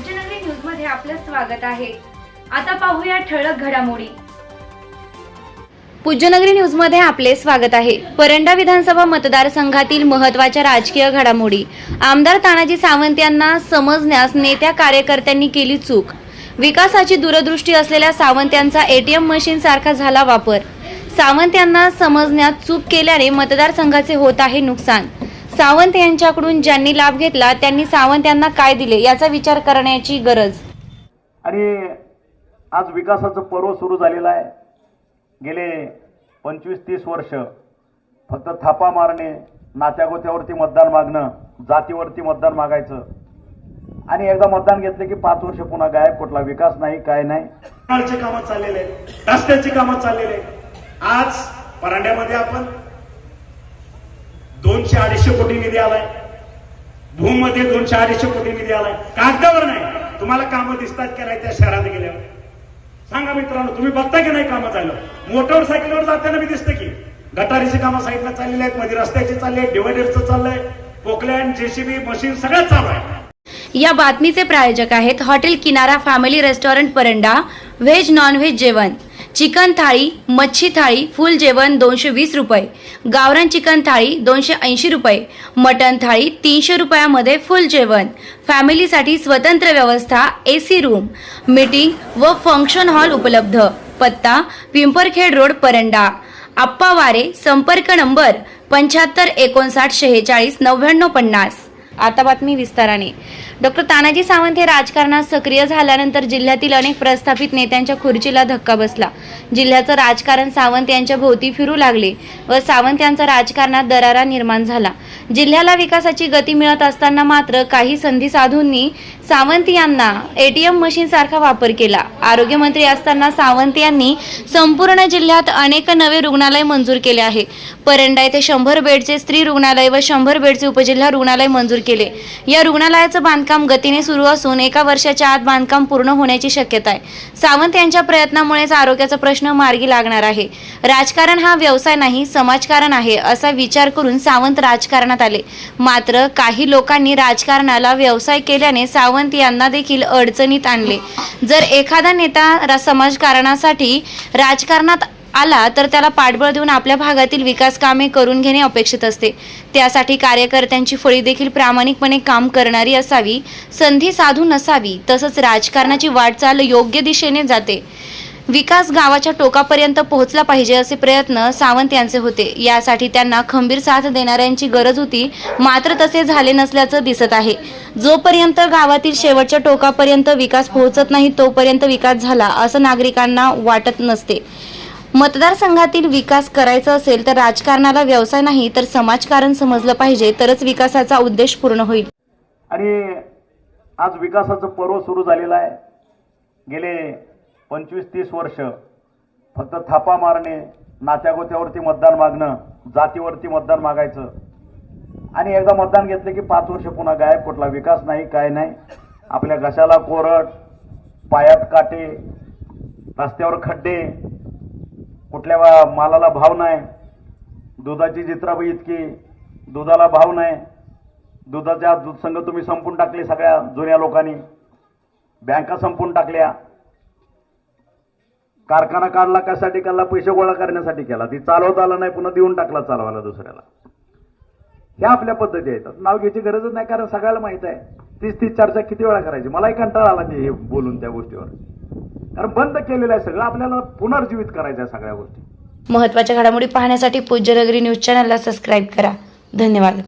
पूज्यनगरी न्यूजमध्ये आपलं स्वागत आहे. आता पाहूया ठळक घडामोडी. पूज्यनगरी न्यूजमध्ये आपले स्वागत आहे. परंडा विधानसभा मतदारसंघातील महत्त्वाच्या राजकीय घडामोडी. आमदार तानाजी सावंत यांना समजण्यास नेत्या कार्यकर्त्यांनी केली चूक. विकासाची दूरदृष्टी असलेल्या सावंत यांचा एटीएम मशीन सारखा झाला वापर. सावंत यांना समजण्यात चूक केल्याने मतदारसंघाचे होत आहे नुकसान. सावंत यांच्याकडून ज्यांनी लाभ घेतला त्यांनी सावंत यांना काय दिले याचा विचार करण्याची गरज. आणि आज विकासाचं पर्व सुरू झालेलं आहे. गेले पंचवीस तीस वर्ष फक्त थापा मारणे नात्यागोत्यावरती मतदान मागणं जातीवरती मतदान मागायचं. आणि एकदा मतदान घेतलं की पाच वर्ष पुन्हा गायब कुठला विकास नाही काय नाही. कामं चाललेले आहेत. रस्त्याची कामं चाललेले आज परांड्यामध्ये आपण दोनशे अडीचशे कोटी निधी आलाय. भूममध्ये दोनशे अडीचशे कोटी निधी आलाय. कागदावर नाही. तुम्हाला कामं दिसतात की नाही त्या शहरात गेल्यावर? सांगा मित्रांनो तुम्ही बघता की नाही कामं चाललं मोटरसायकलवर जाताना मी दिसतं की. गटारीची कामं साईडला चाललेली आहेत मध्ये रस्त्याची चालली आहेत डिवायडरचं चाललंय पोकलँड जेसीबी मशीन सगळं चालू आहे. या बातमीचे प्रायोजक आहेत hotel Kinara family restaurant Paranda veg non veg जेवण. चिकन थाळी मच्छी थाळी फुल जेवण दोनशे वीस रुपये. गावरान चिकन थाळी दोनशे ऐंशी रुपये. मटन थाळी तीनशे रुपयामध्ये फुल जेवण. फॅमिलीसाठी स्वतंत्र व्यवस्था ए सी रूम. मीटिंग व फंक्शन हॉल उपलब्ध. पत्ता पिंपरखेड रोड परंडा. आप्पा वारे संपर्क नंबर पंच्याहत्तर एकोणसाठ शेहेचाळीस नव्याण्णव पन्नास. आता बातमी विस्ताराने. डॉक्टर तानाजी सावंत हे राजकारणात सक्रिय झाल्यानंतर जिल्ह्यातील अनेक प्रस्थापित नेत्यांच्या खुर्चीला धक्का बसला. जिल्ह्याचं राजकारण सावंत यांच्या भोवती फिरू लागले व सावंत यांचा राजकारणात दरारा निर्माण झाला. जिल्ह्याला विकासाची गती मिळत असताना मात्र काही संधी साधूंनी सावंत यांना एटीएम मशीन सारखा वापर केला. आरोग्यमंत्री असताना सावंत यांनी संपूर्ण जिल्ह्यात अनेक नवे रुग्णालय मंजूर केले आहे. परंडा येथे शंभर बेडचे स्त्री रुग्णालय व शंभर बेडचे उपजिल्हा रुग्णालय मंजूर केले. या रुग्णालयाचं बांधकाम गतीने सुरू असून एका वर्षाच्या आत बांधकाम पूर्ण होण्याची शक्यता आहे. सावंत यांच्या प्रयत्नामुळेच आरोग्याचा प्रश्न मार्गी लागणार आहे. राजकारण हा व्यवसाय नाही समाजकारण आहे असा विचार करून सावंत राजकारणात आले. मात्र काही लोकांनी राजकारणाला व्यवसाय केल्याने सावंत यांना देखील अडचणीत आणले. जर एखादा नेता रा- समाजकारणासाठी राजकारणात आला तर त्याला पाठबळ देऊन आपल्या भागातील विकास कामे करून घेणे अपेक्षित असते. त्यासाठी कार्यकर्त्यांची फळी देखील प्रामाणिकपणे काम करणारी असावी संधी साधू नसावी तसंच राजकारणाची वाटचाल योग्य दिशेने जाते. विकास गावाच्या टोकापर्यंत पोहोचला पाहिजे असे प्रयत्न सावंत यांचे होते. यासाठी त्यांना खंबीर साथ देणाऱ्यांची गरज होती मात्र तसे झाले नसल्याचं दिसत आहे. जोपर्यंत गावातील शेवटच्या टोकापर्यंत विकास पोहोचत नाही तोपर्यंत विकास झाला असं नागरिकांना वाटत नसते. मतदारसंघातील विकास करायचा असेल तर राजकारणाला व्यवसाय नाही तर समाजकारण समजलं पाहिजे तरच विकासाचा उद्देश पूर्ण होईल. आणि आज विकासाचं पर्व सुरू झालेलं आहे. गेले पंचवीस तीस वर्ष फक्त थापा मारणे नात्यागोत्यावरती मतदान मागणं जातीवरती मतदान मागायचं. आणि एकदा मतदान घेतलं की पाच वर्ष पुन्हा गायब कुठला विकास नाही काय नाही. आपल्या घशाला कोरड पायात काटे रस्त्यावर खड्डे कुठल्या मालाला भाव नाही. दुधाची जित्राबाई इतकी दुधाला भाव नाही. दुधाच्या दूध संघ तुम्ही संपून टाकले सगळ्या जुन्या लोकांनी. बँका संपून टाकल्या. कारखाना काढला कशासाठी? काढला? पैसे गोळा करण्यासाठी केला. ती चालवता आला नाही पुन्हा देऊन टाकला चालवायला दुसऱ्याला. ह्या आपल्या पद्धती आहेत. नाव घ्यायची गरजच नाही कारण सगळ्याला माहीत आहे. तीच तीच चर्चा किती वेळा करायची? मलाही कंटाळा आला ते हे बोलून त्या गोष्टीवर. कारण बंद केलेलं आहे सगळं. आपल्याला पुनर्जीवित करायचं आहे सगळ्या गोष्टी. महत्त्वाच्या घडामोडी पाहण्यासाठी पूज्यनगरी न्यूज चॅनलला सबस्क्राईब करा. धन्यवाद.